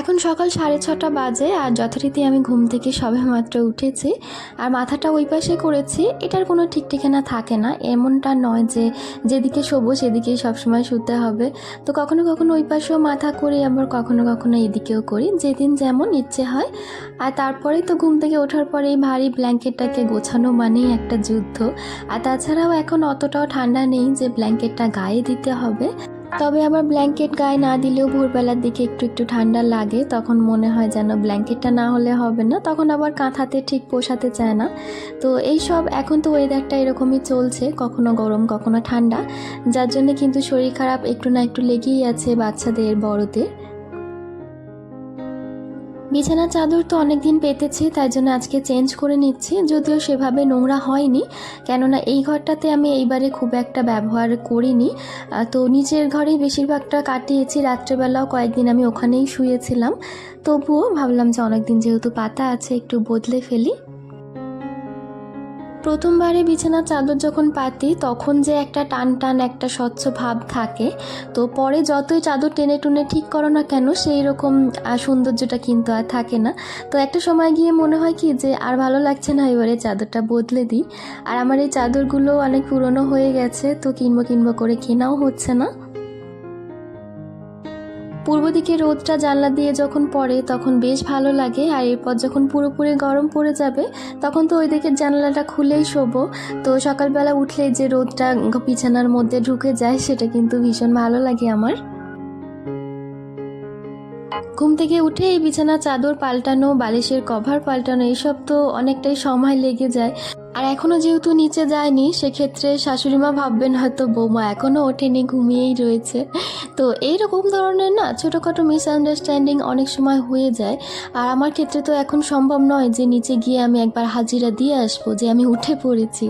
এখন সকাল সাড়ে ছটা বাজে আর যথারীতি আমি ঘুম থেকে সবে মাত্র উঠেছি আর মাথাটা ওই পাশে করেছি, এটার কোনো ঠিক ঠিকানা থাকে না। এমনটা নয় যে যেদিকে শোবো সেদিকেই সবসময় শুতে হবে। তো কখনো কখনো ওই পাশেও মাথা করি, আবার কখনো কখনো এদিকেও করি, যেদিন যেমন ইচ্ছে হয়। আর তারপরেই তো ঘুম থেকে ওঠার পরে এই ভারী ব্ল্যাঙ্কেটটাকে গোছানো মানেই একটা যুদ্ধ। আর তাছাড়াও এখন অতটাও ঠান্ডা নেই যে ব্ল্যাঙ্কেটটা গায়ে দিতে হবে। তবে আবার ব্ল্যাঙ্কেট গায়ে না দিলেও ভোরবেলার দিকে একটু একটু ঠান্ডা লাগে, তখন মনে হয় যেন ব্ল্যাঙ্কেটটা না হলে হবে না, তখন আবার কাঁথাতে ঠিক পোষাতে চায় না। তো এই সব এখন তো ওয়েদারটা এরকমই চলছে, কখনো গরম, কখনো ঠান্ডা, যার জন্য কিন্তু শরীর খারাপ একটু না একটু লেগেই আছে বাচ্চাদের, বড়দের। বিছানার চাদর তো অনেক দিন পেতেছি, তাই জন্য আজকে চেঞ্জ করে নিচ্ছি। যদিও সেভাবে নোংরা হয়নি, কেননা এই ঘরটাতে আমি এইবারে খুব একটা ব্যবহার করিনি। তো নিচের ঘরেই বেশিরভাগটা কাটিয়েছি, রাত্রেবেলাও কয়েকদিন আমি ওখানেই শুয়েছিলাম। তবুও ভাবলাম যে অনেকদিন যেহেতু পাতা আছে, একটু বদলে ফেলি। প্রথমবারে বিছানার চাদর যখন পাতি, তখন যে একটা টান টান একটা স্বচ্ছ ভাব থাকে। তো পরে যতই চাদর টেনে টুনে ঠিক করো না কেন, সেই রকম সৌন্দর্যটা কিন্তু আর থাকে না। তো একটা সময় গিয়ে মনে হয় কি যে, আর ভালো লাগছে না এবারে চাদরটা বদলে দিই। আর আমার এই চাদরগুলো অনেক পুরনো হয়ে গেছে, তো কিনবো কিনবো করে কেনাও হচ্ছে না। পূর্ব দিকে রোদটা জানলা দিয়ে যখন পড়ে, তখন বেশ ভালো লাগে। আর এরপর যখন পুরোপুরি গরম পড়ে যাবে, তখন তো ওই দিকের জানলাটা খুলেই শোবো। তো সকালবেলা উঠলে যে রোদটা বিছানার মধ্যে ঢুকে যায়, সেটা কিন্তু ভীষণ ভালো লাগে আমার। ঘুম থেকে উঠে এই বিছানা চাদর পাল্টানো, বালিশের কভার পাল্টানো এইসব তো অনেকটাই সময় লেগে যায়। আর এখনও যেহেতু নিচে যায়নি, সেক্ষেত্রে শাশুড়িমা ভাববেন হয়তো বৌমা এখনও ওঠেনি, ঘুমিয়েই রয়েছে। তো এইরকম ধরনের না ছোটোখাটো মিসআন্ডারস্ট্যান্ডিং অনেক সময় হয়ে যায়। আর আমার ক্ষেত্রে তো এখন সম্ভব নয় যে নিচে গিয়ে আমি একবার হাজিরা দিয়ে আসব যে আমি উঠে পড়েছি।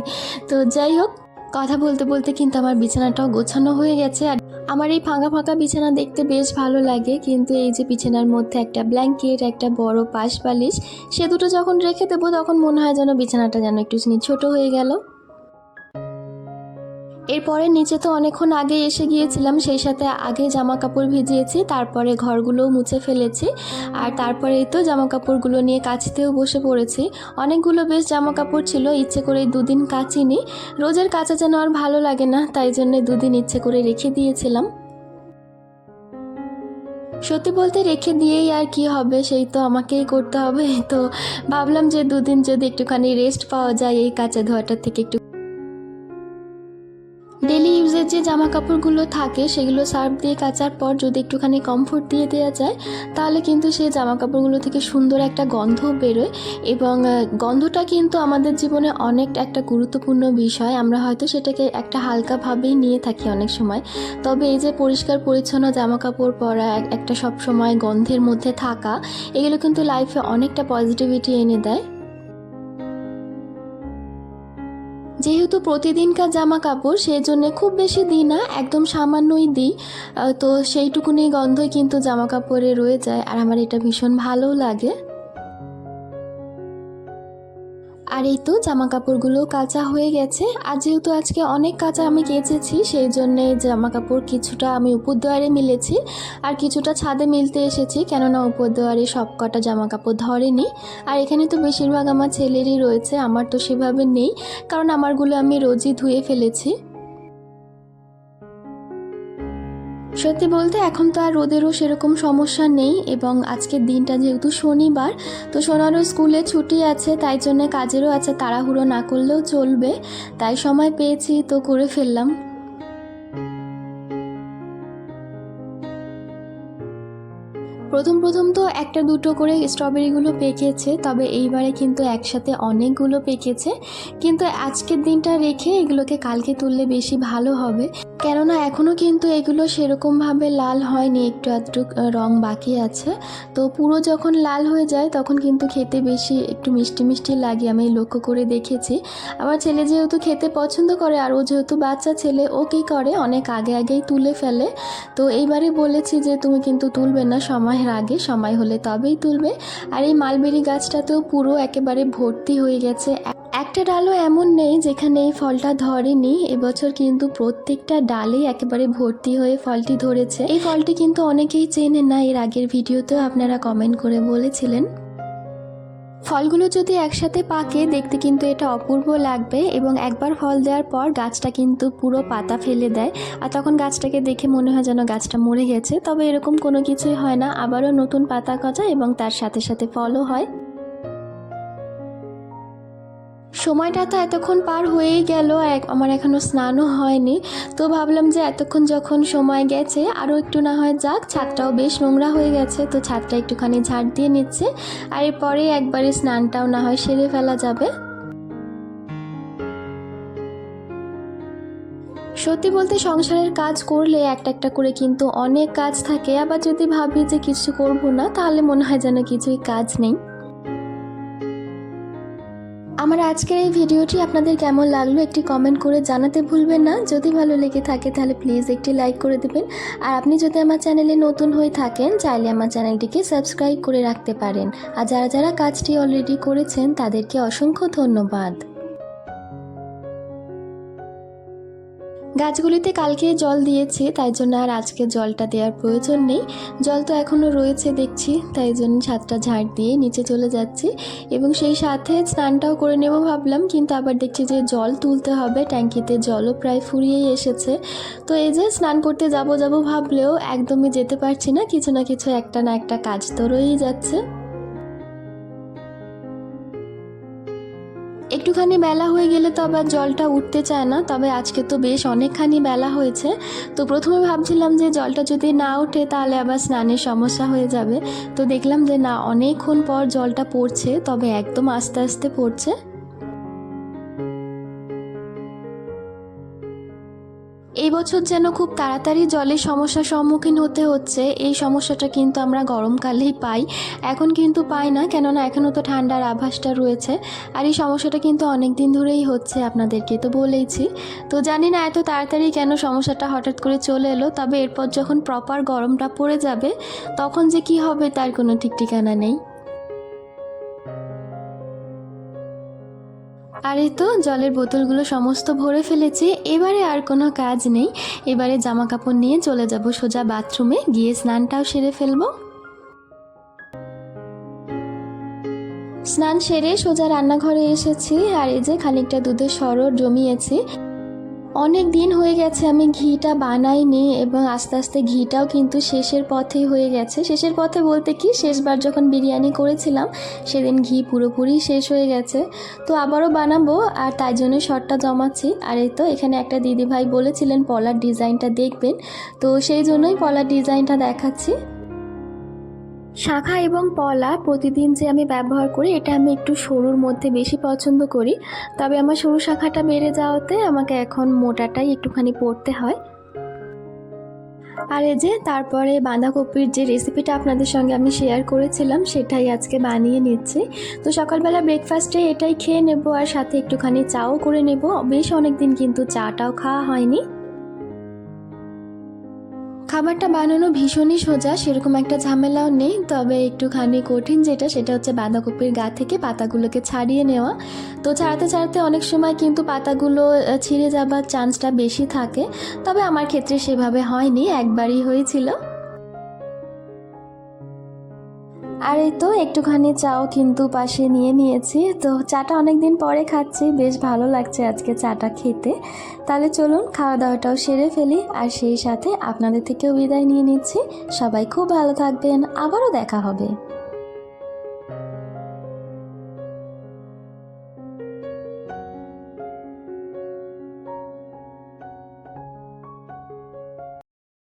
তো যাই হোক, কথা বলতে বলতে কিন্তু আমার বিছানাটাও গোছানো হয়ে গেছে আর আমার এই ফাঁকা ফাঁকা বিছানা দেখতে বেশ ভালো লাগে, কিন্তু এই যে বিছানার মধ্যে একটা ব্ল্যাঙ্কেট একটা বড় পাশ বালিশ সে দুটো যখন রেখে দেবো তখন মনে হয় যেন বিছানাটা যেন একটু ছোট হয়ে গেল। এরপরে নিচে তো অনেকক্ষণ আগে এসে গিয়েছিলাম, সেই সাথে আগে জামা কাপড় ভিজিয়েছি, তারপরে ঘরগুলোও মুছে ফেলেছি, আর তারপরেই তো জামা কাপড়গুলো নিয়ে কাচতেও বসে পড়েছি। অনেকগুলো বেশ জামা কাপড় ছিল, ইচ্ছে করে দুদিন কাচিনি। রোজের কাচা যেন আর ভালো লাগে না, তাই জন্য দুদিন ইচ্ছে করে রেখে দিয়েছিলাম। সত্যি বলতে রেখে দিয়েই আর কি হবে, সেই তো আমাকেই করতে হবে। তো ভাবলাম যে দুদিন যদি একটুখানি রেস্ট পাওয়া যায়, এই কাঁচা ধোয়াটার থেকে একটু যে জামা কাপড়গুলো থাকে সেগুলো সার্ফ দিয়ে কাচার পর যদি একটুখানি কমফোর্ট দিয়ে দেওয়া যায়, তাহলে কিন্তু সেই জামা কাপড়গুলো থেকে সুন্দর একটা গন্ধ বেরোয় এবং গন্ধটা কিন্তু আমাদের জীবনে অনেক একটা গুরুত্বপূর্ণ বিষয়। আমরা হয়তো সেটাকে একটা হালকাভাবেই নিয়ে থাকি অনেক সময়। তবে এই যে পরিষ্কার পরিচ্ছন্ন জামা কাপড় পরা একটা সব সময় গন্ধের মধ্যে থাকা, এগুলো কিন্তু লাইফে অনেকটা পজিটিভিটি এনে দেয়। যেহেতু প্রতিদিনকার জামা কাপড় সেই জন্যে খুব বেশি দিই না, একদম সামান্যই দিই। তো সেইটুকুনি গন্ধই কিন্তু জামা কাপড়ে রয়ে যায়, আর আমার এটা ভীষণ ভালোও লাগে। আর এই তো জামা কাপড়গুলো কাঁচা হয়ে গেছে। আর যেহেতু আজকে অনেক কাঁচা আমি কেচেছি, সেই জন্যে জামা কাপড় কিছুটা আমি উপর দুয়ারে মিলেছি আর কিছুটা ছাদে মিলতে এসেছি, কেননা উপর দুয়ারে সব কটা জামা কাপড় ধরেনি। আর এখানে তো বেশিরভাগ আমার ছেলেরই রয়েছে, আমার তো সেভাবে নেই, কারণ আমারগুলো আমি রোজই ধুয়ে ফেলেছি। সত্যি বলতে এখন তো আর রোদেরও সেরকম সমস্যা নেই এবং আজকের দিনটা যেহেতু শনিবার, তো সোনারও স্কুলে ছুটি আছে, তাই জন্য কাজেরও আছে, তাড়াহুড়ো না করলেও চলবে, তাই সময় পেয়েছি তো করে ফেললাম। প্রথম প্রথম তো একটা দুটো করে স্ট্রবেরিগুলো পেকেছে, তবে এইবারে কিন্তু একসাথে অনেকগুলো পেকেছে, কিন্তু আজকের দিনটা রেখে এগুলোকে কালকে তুললে বেশি ভালো হবে। কেননা এখনও কিন্তু এগুলো সেরকমভাবে লাল হয়নি, একটু আধটু রং বাকি আছে। তো পুরো যখন লাল হয়ে যায়, তখন কিন্তু খেতে বেশি একটু মিষ্টি মিষ্টি লাগে, আমি লক্ষ্য করে দেখেছি। আমার ছেলে যেহেতু খেতে পছন্দ করে, আর ও যেহেতু বাচ্চা ছেলে, ও কী করে? অনেক আগে আগেই তুলে ফেলে। তো এইবারে বলেছি যে, তুমি কিন্তু তুলবে না, সময়ের আগে, সময় হলে তবেই তুলবে। আর এই মালবেরি গাছটাতেও পুরো একেবারে ভর্তি হয়ে গেছে। একটা ডালও এমন নেই যেখানে এই ফলটা ধরেনি। এবছর কিন্তু প্রত্যেকটা ডালেই একেবারে ভর্তি হয়ে ফলটি ধরেছে। এই ফলটি কিন্তু অনেকেই চেনে না, এর আগের ভিডিওতেও আপনারা কমেন্ট করে বলেছিলেন। ফলগুলো যদি একসাথে পাকে, দেখতে কিন্তু এটা অপূর্ব লাগবে এবং একবার ফল দেওয়ার পর গাছটা কিন্তু পুরো পাতা ফেলে দেয়। আর তখন গাছটাকে দেখে মনে হয় যেন গাছটা মরে গেছে। তবে এরকম কোনো কিছুই হয় না। আবারও নতুন পাতা গজায় এবং তার সাথে সাথে ফলও হয়। সময়টা তো এতক্ষণ পার হয়েই গেল আমার এখনও স্নানও হয়নি। তো ভাবলাম যে এতক্ষণ যখন সময় গেছে, আরও একটু না হয় যাক, ছাদটাও বেশ নোংরা হয়ে গেছে, তো ছাদটা একটুখানি ঝাড় দিয়ে নিচ্ছে। আর এরপরে একবারে স্নানটাও না হয় সেরে ফেলা যাবে। সত্যি বলতে সংসারের কাজ করলে একটা একটা করে কিন্তু অনেক কাজ থাকে, আবার যদি ভাবি যে কিছু করব না, তাহলে মনে হয় যেন কিছুই কাজ নেই। আমার আজকের এই ভিডিওটি আপনাদের কেমন লাগল একটি কমেন্ট করে জানাতে ভুলবেন না। যদি ভালো লেগে থাকে তাহলে প্লিজ একটি লাইক করে দেবেন। আর আপনি যদি আমার চ্যানেলে নতুন হয়ে থাকেন, চাইলে আমার চ্যানেলটিকে সাবস্ক্রাইব করে রাখতে পারেন। আর যারা যারা কাজটি অলরেডি করেছেন, তাদেরকে অসংখ্য ধন্যবাদ। গাছগুলিতে কালকে জল দিয়েছি, তাই জন্য আর আজকে জলটা দেওয়ার প্রয়োজন নেই। জল তো এখনও রয়েছে দেখছি, তাই জন্য ছাদটা ঝাড় দিয়ে নিচে চলে যাচ্ছি এবং সেই সাথে স্নানটাও করে নেব ভাবলাম, কিন্তু আবার দেখছি যে জল তুলতে হবে, ট্যাঙ্কিতে জলও প্রায় ফুরিয়েই এসেছে। তো এই যে স্নান করতে যাব যাব ভাবলেও একদমই যেতে পারছি না, কিছু না কিছু একটা না একটা কাজ তো রয়েই যাচ্ছে। একটুখানি বেলা হয়ে গেলে তো আবার জলটা উঠতে চায় না, তবে আজকে তো বেশ অনেকখানি বেলা হয়েছে। তো প্রথমে ভাবছিলাম যে জলটা যদি না ওঠে তাহলে আবার স্নানের সমস্যা হয়ে যাবে। তো দেখলাম যে না, অনেকক্ষণ পর জলটা পড়ছে, তবে একদম আস্তে আস্তে পড়ছে। এই বছর যেন খুব তাড়াতাড়ি জলের সমস্যার সম্মুখীন হতে হচ্ছে। এই সমস্যাটা কিন্তু আমরা গরমকালেই পাই। এখন কিন্তু পাই না, কেননা এখনও তো ঠান্ডার আভাসটা রয়েছে। আর এই সমস্যাটা কিন্তু অনেক দিন ধরেই হচ্ছে আপনাদেরকে, তো বলেইছি। তো জানি না এত তাড়াতাড়ি কেন সমস্যাটা হঠাৎ করে চলে এলো, তবে এরপর যখন প্রপার গরমটা পড়ে যাবে, তখন যে কি হবে তার কোনো ঠিক ঠিকানা নেই। আর এই তো, জলের বোতলগুলো সমস্ত ভরে ফেলেছে, এবারে আর কোনো কাজ নেই। এবারে জামা কাপড় নিয়ে চলে যাব সোজা বাথরুমে, গিয়ে স্নানটাও সেরে ফেলব। স্নান সেরে সোজা রান্নাঘরে এসেছি, আর এই যে খানিকটা দুধের সরর জমিয়েছি। অনেক দিন হয়ে গেছে, আমি ঘিটা বানাইনি এবং আস্তে আস্তে ঘিটাও কিন্তু শেষের পথেই হয়ে গেছে। শেষের পথে বলতে কি, শেষবার যখন বিরিয়ানি করেছিলাম, সেদিন ঘি পুরোপুরি শেষ হয়ে গেছে। তো আবারও বানাবো আর তাই জন্য শর্টটা জমাচ্ছি। আর এই তো, এখানে একটা দিদি ভাই বলেছিলেন, পলার ডিজাইনটা দেখবেন। তো সেই জন্যই পলার ডিজাইনটা দেখাচ্ছি। শাখা এবং পলা প্রতিদিন যে আমি ব্যবহার করি, এটা আমি একটু সরুর মধ্যে বেশি পছন্দ করি। তবে আমার সরু শাখাটা বেড়ে যাওয়াতে আমাকে এখন মোটাটাই একটুখানি পড়তে হয়। আর এই যে তারপরে বাঁধাকপির যে রেসিপিটা আপনাদের সঙ্গে আমি শেয়ার করেছিলাম, সেটাই আজকে বানিয়ে নিচ্ছি। তো সকালবেলা ব্রেকফাস্টে এটাই খেয়ে নেব আর সাথে একটুখানি চাও করে নেব। বেশ অনেক দিন কিন্তু চাটাও খাওয়া হয়নি। খাবারটা বানানো ভীষণই সোজা, সেরকম একটা ঝামেলাও নেই। তবে একটুখানি কঠিন যেটা, সেটা হচ্ছে বাঁধাকপির গা থেকে পাতাগুলোকে ছাড়িয়ে নেওয়া। তো ছাড়াতে ছাড়াতে অনেক সময় কিন্তু পাতাগুলো ছিঁড়ে যাবার চান্সটা বেশি থাকে। তবে আমার ক্ষেত্রে সেভাবে হয়নি, একবারই হয়েছিল। আর এই তো একটুখানি চাও কিন্তু পাশে নিয়ে নিয়েছি। তো চাটা অনেক দিন পরে খাচ্ছি, বেশ ভালো লাগছে আজকে চাটা খেতে। তাহলে চলুন খাওয়া দাওয়াটাও সেরে ফেলি। আর সেই সাথে আপনাদের থেকেও বিদায় নিয়ে নিচ্ছি। সবাই খুব ভালো থাকবেন। আবারও দেখা হবে।